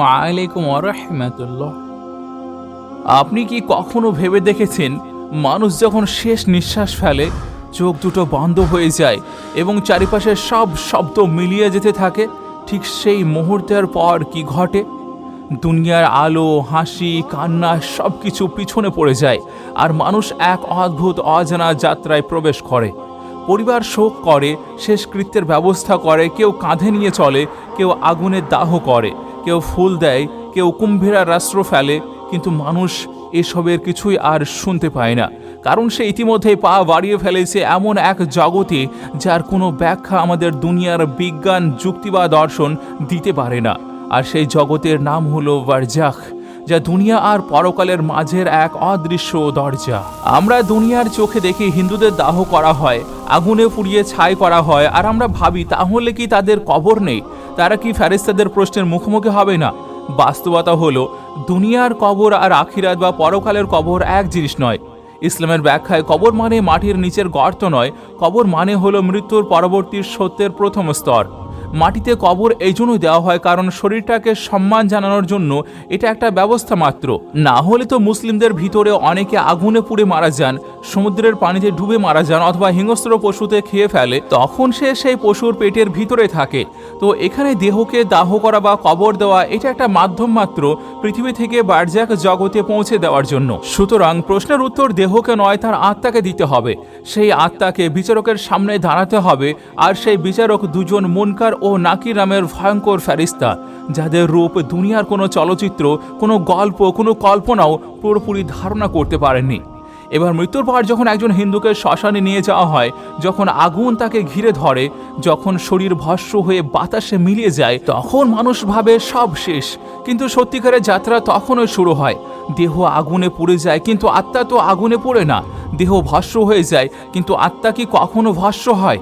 আলাইকুম আপনি কি কখনো ভেবে দেখেছেন, মানুষ যখন শেষ নিঃশ্বাস ফেলে, চোখ দুটো বন্ধ হয়ে যায় এবং চারিপাশের সব শব্দ মিলিয়ে যেতে থাকে, ঠিক সেই মুহূর্তের পর কি ঘটে? দুনিয়ার আলো, হাসি, কান্না সব কিছু পিছনে পড়ে যায় আর মানুষ এক অদ্ভুত, অজানা যাত্রায় প্রবেশ করে। পরিবার শোক করে শেষকৃত্যের ব্যবস্থা করে, কেউ কাঁধে নিয়ে চলে, কেউ আগুনের দাহ করে, কেউ ফুল দেয়, কেউ কুম্ভীরা রাস্ত্র ফেলে, কিন্তু মানুষ এসবের কিছুই আর শুনতে পায় না। কারণ সে ইতিমধ্যেই পা বাড়িয়ে ফেলেছে এমন এক জগতে যার কোনো ব্যাখ্যা আমাদের দুনিয়ার বিজ্ঞান, যুক্তি বা দর্শন দিতে পারে না। আর সেই জগতের নাম হলো বারজাখ যা দুনিয়া আর পরকালের মাঝের এক অদৃশ্য দরজা। আমরা দুনিয়ার চোখে দেখি হিন্দুদের দাহ করা হয়, আগুনে পুড়িয়ে ছাই করা হয়, আর আমরা ভাবি, তাহলে কি তাদের কবর নেই? তারা কি ফেরেস্তাদের প্রশ্নের মুখোমুখি হবে না? বাস্তবতা হলো, দুনিয়ার কবর আর আখিরাত বা পরকালের কবর এক জিনিস নয়। ইসলামের ব্যাখ্যায় কবর মানে মাটির নিচের গর্ত নয়, কবর মানে হলো মৃত্যুর পরবর্তী সত্যের প্রথম স্তর। মাটিতে কবর এই জন্যই দেওয়া হয় কারণ শরীরটাকে সম্মান জানানোর জন্য এটা একটা ব্যবস্থা মাত্র। না হলে তো মুসলিমদের ভিতরে অনেকে আগুনে পুড়ে মারা যান, সমুদ্রের পানিতে ডুবে মারা যান অথবা হিংস্র পশুতে খেয়ে ফেলে, তখন সে সেই পশুর পেটের ভিতরে থাকে। তো এখানে দেহকে দাহ করা বা কবর দেওয়া এটা একটা মাধ্যম মাত্র পৃথিবী থেকে বারজাক জগতে পৌঁছে দেওয়ার জন্য। সুতরাং প্রশ্নের উত্তর দেহকে নয়, তার আত্মাকে দিতে হবে। সেই আত্মাকে বিচারকের সামনে দাঁড়াতে হবে, আর সেই বিচারক দুজন মুনকার ও নাকি নামের ভয়ঙ্কর ফেরিস্তা, যাদের রূপ দুনিয়ার কোনো চলচ্চিত্র, কোনো গল্প, কোনো কল্পনাও পুরোপুরি ধারণা করতে পারেননি। এবার মৃত্যুর পর যখন একজন হিন্দুকে শ্মশানে নিয়ে যাওয়া হয়, যখন আগুন তাকে ঘিরে ধরে, যখন শরীর ভস্য হয়ে বাতাসে মিলিয়ে যায়, তখন মানুষ ভাবে সব শেষ। কিন্তু সত্যিকারের যাত্রা তখনই শুরু হয়। দেহ আগুনে পুড়ে যায়, কিন্তু আত্মা তো আগুনে পড়ে না। দেহ ভস্য হয়ে যায়, কিন্তু আত্মা কি কখনো ভস্য হয়?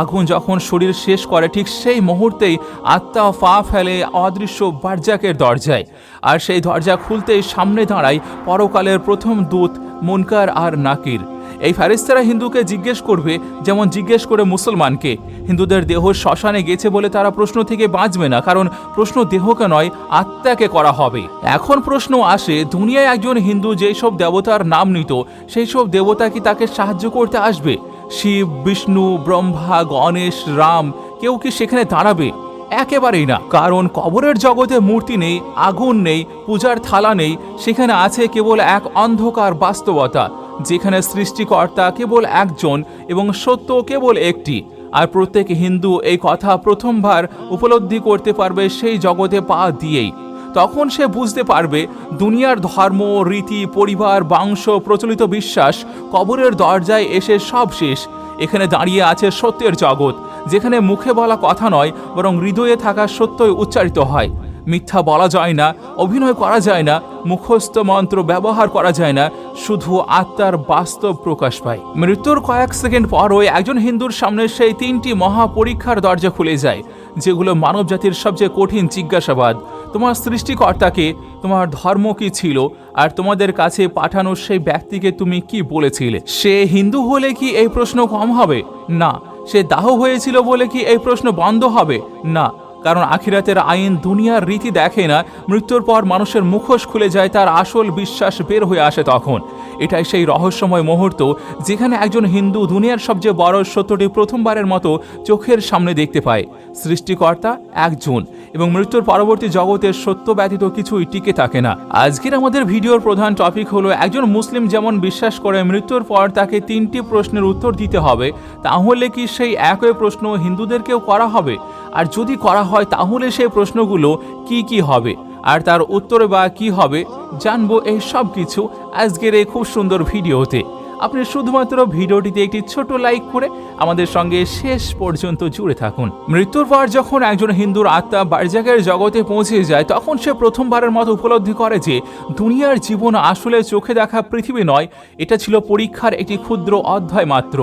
আগুন যখন শরীর শেষ করে, ঠিক সেই মুহূর্তেই আত্মা ফা ফেলে অদৃশ্য বার্জাকের দরজায়। আর সেই দরজা খুলতেই সামনে দাঁড়ায় পরকালের প্রথম দূত মুনকার আর নাকির। এই ফেরিস্তারা হিন্দুকে জিজ্ঞেস করবে, যেমন জিজ্ঞেস করে মুসলমানকে। হিন্দুদের দেহ শ্মশানে গেছে বলে তারা প্রশ্ন থেকে বাঁচবে না, কারণ প্রশ্ন দেহকে নয়, আত্মাকে করা হবে। এখন প্রশ্ন আসে, দুনিয়ায় একজন হিন্দু যেই সব দেবতার নাম নিত সেই সব দেবতা কি তাকে সাহায্য করতে আসবে? শিব, বিষ্ণু, ব্রহ্মা, গণেশ, রাম, কেউ কি সেখানে দাঁড়াবে? একেবারেই না। কারণ কবরের জগতে মূর্তি নেই, আগুন নেই, পূজার থালা নেই, সেখানে আছে কেবল এক অন্ধকার বাস্তবতা, যেখানে সৃষ্টিকর্তা কেবল একজন এবং সত্য কেবল একটি। আর প্রত্যেক হিন্দু এই কথা প্রথমবার উপলব্ধি করতে পারবে সেই জগতে পা দিয়েই। তখন সে বুঝতে পারবে দুনিয়ার ধর্ম, রীতি, পরিবার, বংশ, প্রচলিত বিশ্বাস, কবরের দরজায় এসে সব শেষ। এখানে দাঁড়িয়ে আছে সত্যের জগৎ, যেখানে মুখে বলা কথা নয়, বরং হৃদয়ে থাকা সত্যই উচ্চারিত হয়। মিথ্যা বলা যায় না, অভিনয় করা যায় না, মুখস্থ মন্ত্র ব্যবহার করা যায় না, শুধু আত্মার বাস্তব প্রকাশ পায়। মৃত্যুর কয়েক সেকেন্ড পরই একজন হিন্দুর সামনে সেই তিনটি মহাপরীক্ষার দরজা খুলে যায়, যেগুলো মানব জাতির সবচেয়ে কঠিন জিজ্ঞাসাবাদ। তোমার সৃষ্টিকর্তাকে, তোমার ধর্ম কি ছিল, আর তোমাদের কাছে পাঠানো সেই ব্যক্তিকে তুমি কি বলেছিলে? সে হিন্দু হলে কি এই প্রশ্ন কম হবে? না। সে দাহ হয়েছিল বলে কি এই প্রশ্ন বন্ধ হবে? না। কারণ আখিরাতের আইন দুনিয়ার রীতি দেখে না, মৃত্যুর পর মানুষের মুখোশ খুলে যায়, তার আসল বিশ্বাস বের হয়ে আসে তখন। এটাই সেই রহস্যময় মুহূর্ত, যেখানে একজন হিন্দু দুনিয়ার সবচেয়ে বড় সত্যটি প্রথমবারের মতো চোখের সামনে দেখতে পায়। সৃষ্টিকর্তা একজন। এবং মৃত্যুর পরবর্তী জগতের সত্য ব্যতীত কিছুই টিকে থাকে না। আজকের আমাদের ভিডিওর প্রধান টপিক হলো, একজন মুসলিম যেমন বিশ্বাস করে মৃত্যুর পর তাকে তিনটি প্রশ্নের উত্তর দিতে হবে, তাহলে কি সেই একই প্রশ্ন হিন্দুদেরকেও করা হবে? আর যদি করা হয়, তাহলে সেই প্রশ্নগুলো কি কি হবে? আর তার উত্তরে বা কি হবে, জানব এই সব কিছু আজকের এই খুব সুন্দর ভিডিওতে। আপনি শুধুমাত্র ভিডিওটিতে একটি ছোট লাইক করে আমাদের সঙ্গে শেষ পর্যন্ত জুড়ে থাকুন। মৃত্যুর পর যখন একজন হিন্দুর আত্মা বারজাকের জগতে পৌঁছে যায়, তখন সে প্রথমবারের মতো উপলব্ধি করে যে দুনিয়ার জীবন আসলে চোখে দেখা পৃথিবী নয়, এটা ছিল পরীক্ষার একটি ক্ষুদ্র অধ্যায় মাত্র।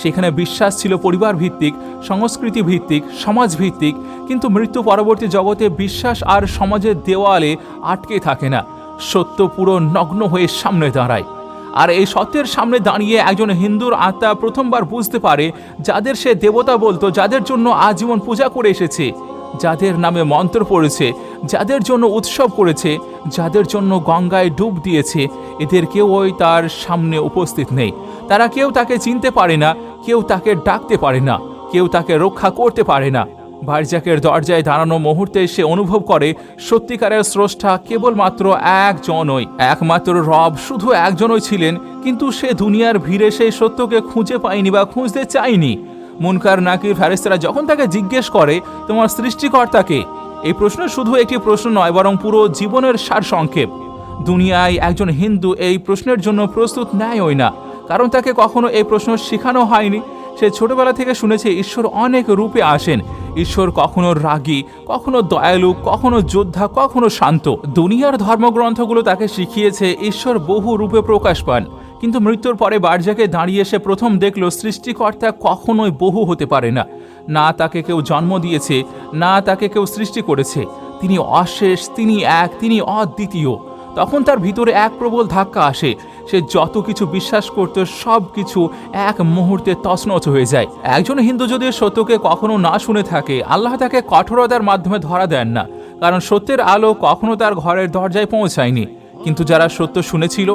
সেখানে বিশ্বাস ছিল পরিবার ভিত্তিক সংস্কৃতি ভিত্তিক সমাজ ভিত্তিক কিন্তু মৃত্যু পরবর্তী জগতে বিশ্বাস আর সমাজের দেওয়ালে আটকে থাকে না। সত্য পুরো নগ্ন হয়ে সামনে দাঁড়ায়। আর এই সত্যের সামনে দাঁড়িয়ে একজন হিন্দুর আত্মা প্রথমবার বুঝতে পারে যাদের সে দেবতা বলতো, যাদের জন্য আজীবন পূজা করে এসেছে, যাদের নামে মন্ত্র পড়েছে, যাদের জন্য উৎসব করেছে, যাদের জন্য গঙ্গায় ডুব দিয়েছে, এদের কেউ ওই তার সামনে উপস্থিত নেই। তারা কেউ তাকে চিনতে পারে না, কেউ তাকে ডাকতে পারে না, কেউ তাকে রক্ষা করতে পারে না। বারজাকের দরজায় দাঁড়ানো মুহূর্তে সে অনুভব করে, সত্যিকারের স্রষ্টা কেবলমাত্র একজনই। একমাত্র রব শুধু একজনই ছিলেন, কিন্তু সে দুনিয়ার ভিড়ে সেই সত্যকে খুঁজে পায়নি বা খুঁজতে চায়নি। মুনকার নাকি ফেরেস্তারা যখন তাকে জিজ্ঞেস করে, তোমার সৃষ্টিকর্তাকে এই প্রশ্ন শুধু একটি প্রশ্ন নয়, বরং পুরো জীবনের সার সংক্ষেপ। দুনিয়ায় একজন হিন্দু এই প্রশ্নের জন্য প্রস্তুত নেয়ই না, কারণ তাকে কখনো এই প্রশ্ন শেখানো হয়নি। সে ছোটবেলা থেকে শুনেছে ঈশ্বর অনেক রূপে আসেন। ঈশ্বর কখনো রাগী, কখনো দয়ালু, কখনো যোদ্ধা, কখনো শান্ত। দুনিয়ার ধর্মগ্রন্থগুলো তাকে শিখিয়েছে ঈশ্বর বহু রূপে প্রকাশ পান। কিন্তু মৃত্যুর পরে বার্জাকে দাঁড়িয়ে সে প্রথম দেখল সৃষ্টিকর্তা কখনোই বহু হতে পারে না। না তাকে কেউ জন্ম দিয়েছে, না তাকে কেউ সৃষ্টি করেছে। তিনি অশেষ, তিনি এক, তিনি অদ্বিতীয়। তখন তার ভিতরে এক প্রবল ধাক্কা আসে সে যত কিছু বিশ্বাস করত সব কিছু এক মুহূর্তে তছনছ হয়ে যায়। একজন হিন্দু যদি সত্যকে কখনো না শুনে থাকে, আল্লাহ তাকে কঠোরতার মাধ্যমে ধরা দেন না, কারণ সত্যের আলো কখনো তার ঘরের দরজায় পৌঁছায়নি। কিন্তু যারা সত্য শুনেছিল,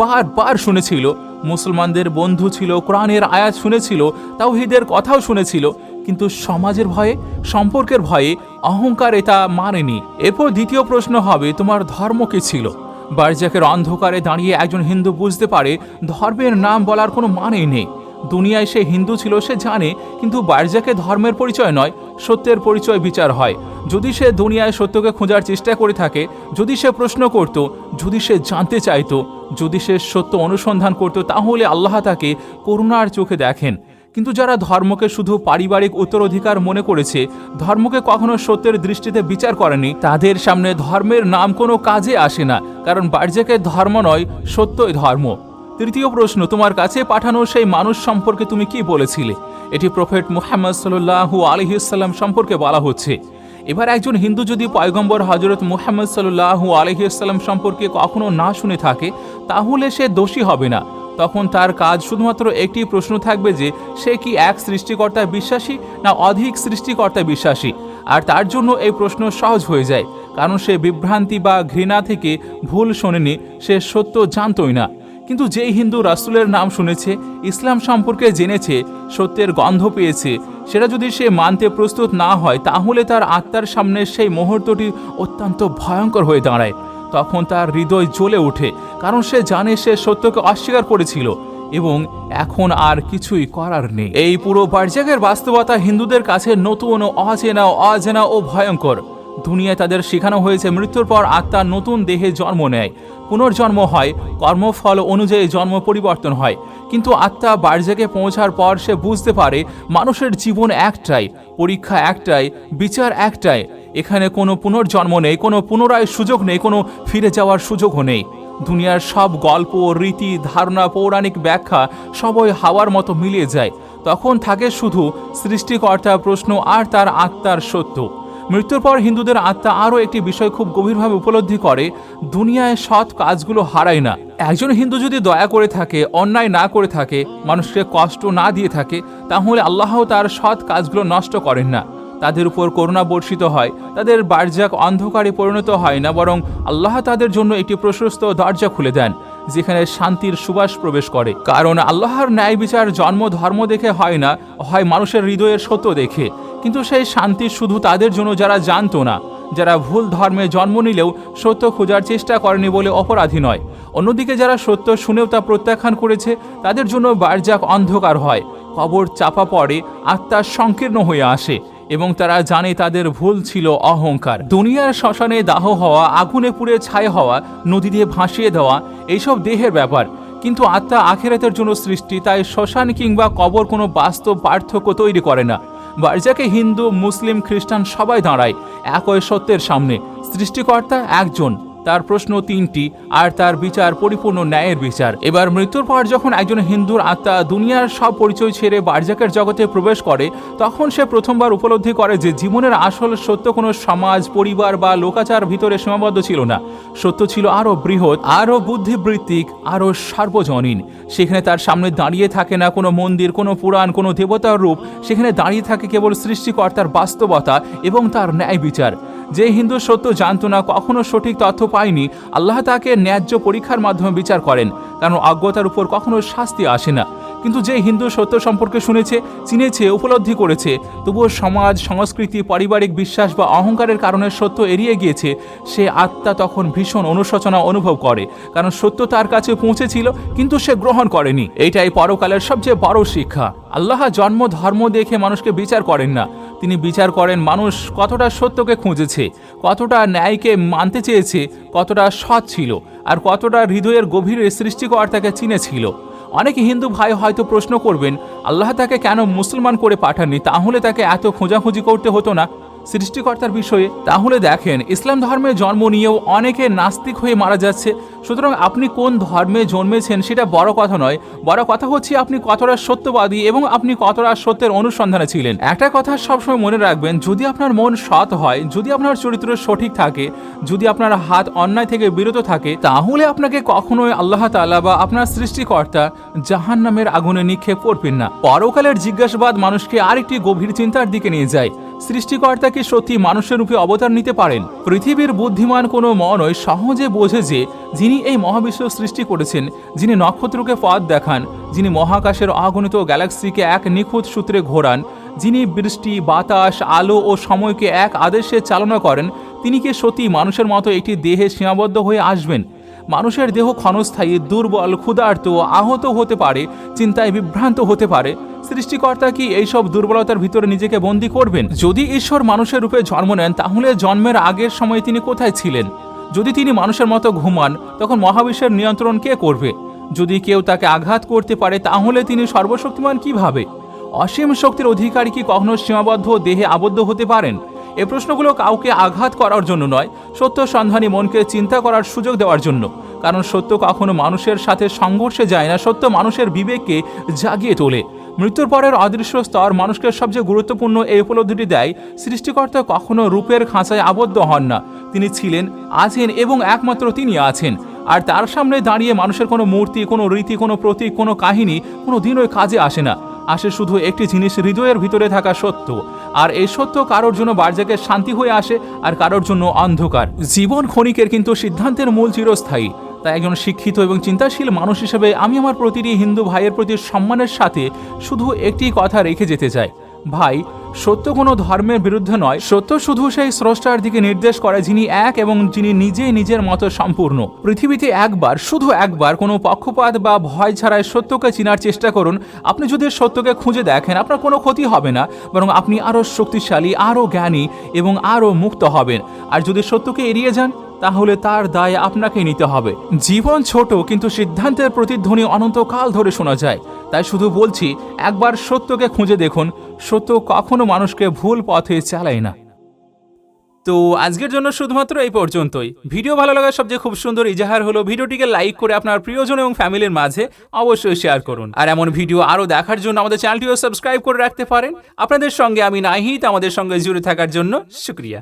বারবার শুনেছিল, মুসলমানদের বন্ধু ছিল, কোরআনের আয়াত শুনেছিল, তাওহিদের কথাও শুনেছিল, কিন্তু সমাজের ভয়ে, সম্পর্কের ভয়ে অহংকার এটা মানেনি। এরপর দ্বিতীয় প্রশ্ন হবে, তোমার ধর্ম কি ছিল? বারজাকের অন্ধকারে দাঁড়িয়ে একজন হিন্দু বুঝতে পারে ধর্মের নাম বলার কোনো মানেই নেই। দুনিয়ায় সে হিন্দু ছিল, সে জানে, কিন্তু বারজাকে ধর্মের পরিচয় নয়, সত্যের পরিচয় বিচার হয়। যদি সে দুনিয়ায় সত্যকে খোঁজার চেষ্টা করে থাকে, যদি সে প্রশ্ন করত, যদি সে জানতে চাইতো, যদি সে সত্য অনুসন্ধান করত, তাহলে আল্লাহ তাকে করুণার চোখে দেখেন। কিন্তু যারা ধর্মকে শুধু পারিবারিক উত্তরাধিকার মনে করেছে, ধর্মকে কখনো সত্যের দৃষ্টিতে বিচার করেনি, তাদের সামনে ধর্মের নাম কোনো কাজে আসে না, কারণ বার্জেকের ধর্ম নয়, সত্যই ধর্ম। তৃতীয় প্রশ্ন, তোমার কাছে পাঠানো সেই মানুষ সম্পর্কে তুমি কি বলেছিলে? এটি প্রফেট মুহাম্মদ সাল্লাহু আলহিসাল্লাম সম্পর্কে বলা হচ্ছে। এবার একজন হিন্দু যদি পয়গম্বর হজরত মুহাম্মদ সাল্লাহু আলহিসাল্লাম সম্পর্কে কখনো না শুনে থাকে, তাহলে সে দোষী হবে না। তখন তার কাজ শুধুমাত্র একটি প্রশ্ন থাকবে যে, সে কি এক সৃষ্টিকর্তায় বিশ্বাসী না অধিক সৃষ্টিকর্তায় বিশ্বাসী? আর তার জন্য এই প্রশ্ন সহজ হয়ে যায়, কারণ সে বিভ্রান্তি বা ঘৃণা থেকে ভুল শোনেনি, সে সত্য জানতই না। কিন্তু যেই হিন্দু রাসুলের নাম শুনেছে, ইসলাম সম্পর্কে জেনেছে, সত্যের গন্ধ পেয়েছে, সেটা যদি সে মানতে প্রস্তুত না হয়, তাহলে তার আত্মার সামনে সেই মুহূর্তটি অত্যন্ত ভয়ঙ্কর হয়ে দাঁড়ায়। তখন তার হৃদয় জ্বলে ওঠে, কারণ সে জানে সে সত্যকে অস্বীকার করেছিল এবং এখন আর কিছুই করার নেই। এই পুরো বার্জাকের বাস্তবতা হিন্দুদের কাছে নতুন, অচেনা, অজেনা ও ভয়ঙ্কর। দুনিয়ায় তাদের শেখানো হয়েছে, মৃত্যুর পর আত্মা নতুন দেহে জন্ম নেয়। পুনর্জন্ম হয়, কর্মফল অনুযায়ী জন্ম পরিবর্তন হয়। কিন্তু আত্মা বার্জাকে পৌঁছার পর সে বুঝতে পারে, মানুষের জীবন একটাই, পরীক্ষা একটাই, বিচার একটাই এখানে কোনো পুনর্জন্ম নেই, কোনো পুনরায় সুযোগ নেই, কোনো ফিরে যাওয়ার সুযোগও নেই। দুনিয়ার সব গল্প, রীতি, ধারণা, পৌরাণিক ব্যাখ্যা সবই হাওয়ার মতো মিলিয়ে যায়। তখন থাকে শুধু সৃষ্টিকর্তা প্রশ্ন আর তার আত্মার সত্য। মৃত্যুর পর হিন্দুদের আত্মা আরও একটি বিষয় খুব গভীরভাবে উপলব্ধি করে, দুনিয়ায় সৎ কাজগুলো হারায় না। একজন হিন্দু যদি দয়া করে থাকে, অন্যায় না করে থাকে, মানুষকে কষ্ট না দিয়ে থাকে, তাহলে আল্লাহ তার সৎ কাজগুলো নষ্ট করেন না। তাদের উপর করুণা বর্ষিত হয়। তাদের বারজাক অন্ধকারে পরিণত হয় না, বরং আল্লাহ তাদের জন্য একটি প্রশস্ত দরজা খুলে দেন, যেখানে শান্তির সুবাস প্রবেশ করে। কারণ আল্লাহর ন্যায় বিচার জন্ম, ধর্ম দেখে হয় না, হয় মানুষের হৃদয়ের সত্য দেখে। কিন্তু সেই শান্তি শুধু তাদের জন্য যারা জানতো না, যারা ভুল ধর্মে জন্ম নিলেও সত্য খোঁজার চেষ্টা করেনি বলে অপরাধী নয়। অন্যদিকে যারা সত্য শুনেও তা প্রত্যাখ্যান করেছে, তাদের জন্য বারজাক অন্ধকার হয়, কবর চাপা পড়ে, আত্মা সংকীর্ণ হয়ে আসে। এবং তারা জানে তাদের ভুল ছিল অহংকার। দুনিয়ার শ্মশানে দাহ হওয়া, আগুনে পুড়ে ছাই হওয়া নদী দিয়ে ভাসিয়ে দেওয়া, এইসব দেহের ব্যাপার। কিন্তু আত্মা আখেরাতের জন্য সৃষ্টি, তাই শ্মশান কিংবা কবর কোনো বাস্তব পার্থক্য তৈরি করে না। বার্জাকে হিন্দু, মুসলিম, খ্রিস্টান সবাই দাঁড়ায়, একই সত্যের সামনে। সৃষ্টিকর্তা একজন। তার প্রশ্ন তিনটি, আর তার বিচার পরিপূর্ণ ন্যায়ের বিচার। এবার মৃত্যুর পর যখন একজন হিন্দুর আত্মা দুনিয়ার সব পরিচয় ছেড়ে বার্জাকের জগতে প্রবেশ করে, তখন সে প্রথমবার উপলব্ধি করে যে জীবনের আসল সত্য কোনো সমাজ, পরিবার বা লোকাচার ভিতরে সীমাবদ্ধ ছিল না। সত্য ছিল আরও বৃহৎ, আরও বুদ্ধিবৃত্তিক, আরও সার্বজনীন। সেখানে তার সামনে দাঁড়িয়ে থাকে না কোনো মন্দির, কোনো পুরাণ, কোনো দেবতার রূপ। সেখানে দাঁড়িয়ে থাকে কেবল সৃষ্টিকর্তার বাস্তবতা এবং তার ন্যায় বিচার। যে হিন্দু সত্য জানত না, কখনো সঠিক তথ্য পায়নি। আল্লাহ তাকে ন্যায্য পরীক্ষার মাধ্যমে বিচার করেন, কারণ অজ্ঞতার উপর কখনো শাস্তি আসে না। কিন্তু যে হিন্দু সত্য সম্পর্কে শুনেছে, চিনেছে, উপলব্ধি করেছে, তবুও সমাজ, সংস্কৃতি, পারিবারিক বিশ্বাস বা অহংকারের কারণে সত্য এড়িয়ে গিয়েছে, সে আত্মা তখন ভীষণ অনুশোচনা অনুভব করে, কারণ সত্য তার কাছে পৌঁছেছিল, কিন্তু সে গ্রহণ করেনি। এটাই পরকালের সবচেয়ে বড় শিক্ষা। আল্লাহ জন্ম, ধর্ম দেখে মানুষকে বিচার করেন না। তিনি বিচার করেন মানুষ কতটা সত্যকে খুঁজেছে, কতটা ন্যায়কে মানতে চেয়েছে, কতটা সৎ ছিল, আর কতটা হৃদয়ের গভীরে সৃষ্টিকর্তাকে চিনেছিল। অনেক হিন্দু ভাই হয়তো প্রশ্ন করবেন, আল্লাহ তাকে কেন মুসলমান করে পাঠাননি? তাহলে তাকে এত খোঁজাখুঁজি করতে হতো না? সৃষ্টিকর্তার বিষয়ে, তাহলে দেখেন, ইসলাম ধর্মে জন্ম নিয়েও অনেকে নাস্তিক হয়ে মারা যাচ্ছে। সুতরাং আপনি কোন ধর্মে জন্মেছেন সেটা বড় কথা নয়। বড় কথা হচ্ছে আপনি কতটা সত্যবাদী এবং আপনি কতটা সত্যের অনুসন্ধানে ছিলেন। একটা কথা সবসময় মনে রাখবেন, যদি আপনার মন সৎ হয়, যদি আপনার চরিত্র সঠিক থাকে, যদি আপনার হাত অন্যায় থেকে বিরত থাকে, তাহলে আপনাকে কখনোই আল্লাহ তাআলা বা আপনার সৃষ্টিকর্তা জাহান নামের আগুনে নিক্ষেপ করবেন না। পরকালের জিজ্ঞাসাবাদ মানুষকে আরেকটি গভীর চিন্তার দিকে নিয়ে যায়। সৃষ্টিকর্তা কি সত্যি মানুষের রূপে অবতার নিতে পারেন। পৃথিবীর বুদ্ধিমান কোনো মনই সহজে বোঝে যে যিনি এই মহাবিশ্ব সৃষ্টি করেছেন, যিনি নক্ষত্রকে পথ দেখান, যিনি মহাকাশের অগণিত গ্যালাক্সিকে এক নিখুঁত সূত্রে ঘোরান, যিনি বৃষ্টি, বাতাস, আলো ও সময়কে এক আদেশে চালনা করেন, তিনি কি সত্যি মানুষের মতো একটি দেহে সীমাবদ্ধ হয়ে আসবেন? মানুষের দেহ ক্ষণস্থায়ী, দুর্বল, ক্ষুধার্ত আহত হতে পারে, চিন্তায় বিভ্রান্ত হতে পারে। সৃষ্টিকর্তা কি এইসব দুর্বলতার ভিতরে নিজেকে বন্দী করবেন? যদি ঈশ্বর মানুষের রূপে জন্ম নেন, তাহলে জন্মের আগের সময় তিনি কোথায় ছিলেন? যদি তিনি মানুষের মতো ঘুমান, তখন মহাবিশ্বের নিয়ন্ত্রণ কে করবে? যদি কেউ তাকে আঘাত করতে পারে, তাহলে তিনি সর্বশক্তিমান কীভাবে? অসীম শক্তির অধিকারী কি কখনো সীমাবদ্ধ দেহে আবদ্ধ হতে পারেন? এ প্রশ্নগুলো কাউকে আঘাত করার জন্য নয়, সত্য সন্ধানী মনকে চিন্তা করার সুযোগ দেওয়ার জন্য। কারণ সত্য কখনো মানুষের সাথে সংঘর্ষে যায় না, সত্য মানুষের বিবেককে জাগিয়ে তোলে। মৃত্যুর পরের অদৃশ্য স্তর মানুষকে সবচেয়ে গুরুত্বপূর্ণ এই উপলব্ধিটি দেয়, সৃষ্টিকর্তা কখনো রূপের খাঁচায় আবদ্ধ হন না। তিনি ছিলেন আছেন এবং একমাত্র তিনি আছেন। আর তার সামনে দাঁড়িয়ে মানুষের কোনো মূর্তি, কোনো রীতি, কোনো প্রতীক, কোনো কাহিনী কোনো দিন ওই কাজে আসে না। আসে শুধু একটি জিনিস, হৃদয়ের ভিতরে থাকা সত্য। আর এই সত্য কারোর জন্য বার্জাকের শান্তি হয়ে আসে আর কারোর জন্য অন্ধকার। জীবন ক্ষণিকের কিন্তু সিদ্ধান্তের মূল চিরস্থায়ী। তাই একজন শিক্ষিত এবং চিন্তাশীল মানুষ হিসেবে আমি আমার প্রতিটি হিন্দু ভাইয়ের প্রতি সম্মানের সাথে শুধু একটি কথা রেখে যেতে চাই। ভাই সত্য কোনো ধর্মের বিরুদ্ধে নয়। সত্য শুধু সেই স্রষ্টার দিকে নির্দেশ করে যিনি এক এবং যিনি নিজে নিজের মতো সম্পূর্ণ। পৃথিবীতে একবার, শুধু একবার কোনো পক্ষপাত বা ভয় ছাড়াই সত্যকে চেনার চেষ্টা করুন। আপনি যদি সত্যকে খুঁজে দেখেন, আপনার কোনো ক্ষতি হবে না, বরং আপনি আরও শক্তিশালী, আরও জ্ঞানী এবং আরও মুক্ত হবেন। আর যদি সত্যকে এড়িয়ে যান তাহলে তার দায় আপনাকে নিতে হবে। জীবন ছোট, কিন্তু সিদ্ধান্তের প্রতিধ্বনি অনন্তকাল ধরে শোনা যায়। তাই শুধু বলছি, একবার সত্যকে খুঁজে দেখুন। সত্য কখনো মানুষকে ভুল পথে চালায় না। তো আজকের জন্য শুধুমাত্র এই পর্যন্তই। ভিডিও ভালো লাগার সবচেয়ে খুব সুন্দর ইজাহার হলো ভিডিওটিকে লাইক করে আপনার প্রিয়জন এবং ফ্যামিলির মাঝে অবশ্যই শেয়ার করুন। আর এমন ভিডিও আরও দেখার জন্য আমাদের চ্যানেলটিও সাবস্ক্রাইব করে রাখতে পারেন। আপনাদের সঙ্গে আমি নাহিত আমাদের সঙ্গে জুড়ে থাকার জন্য শুক্রিয়া।